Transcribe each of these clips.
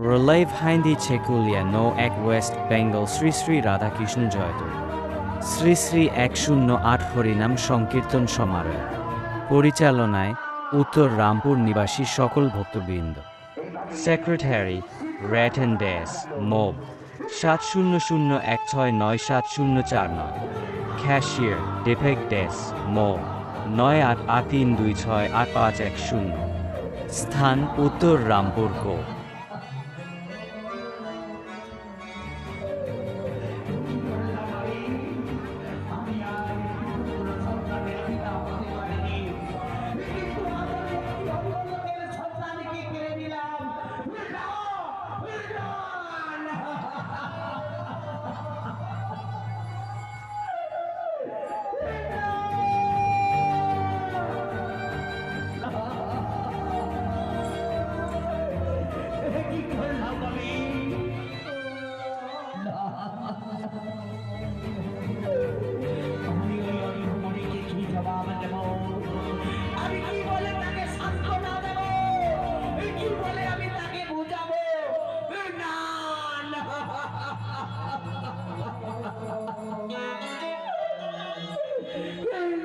Relive Hindi Chekulia No Ek West Bengal Shri Shri Radhakrishna জয়ত শ্রী শ্রী এক শূন্য আট হরিনাম সংকীর্তন সমারোহ পরিচালনায় উত্তর রামপুর নিবাসী সকল ভক্তবৃন্দ সেক্রেটারি র্যাটেন ড্যাস মোব সাত শূন্য শূন্য এক ছয় নয় সাত শূন্য চার নয় ক্যাশিয়ার ডিফেক ড্যাস মোব নয় আট আট তিন দুই ছয় আট পাঁচ এক শূন্য স্থান উত্তর রামপুর কো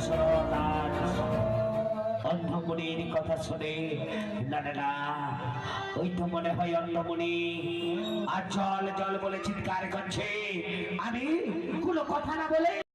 দশরথ কথা শুনে, না না না, ওই তো মনে হয় অন্ধমুনি আর জল জল বলে চিৎকার করছে। আমি কোনো কথা না বলে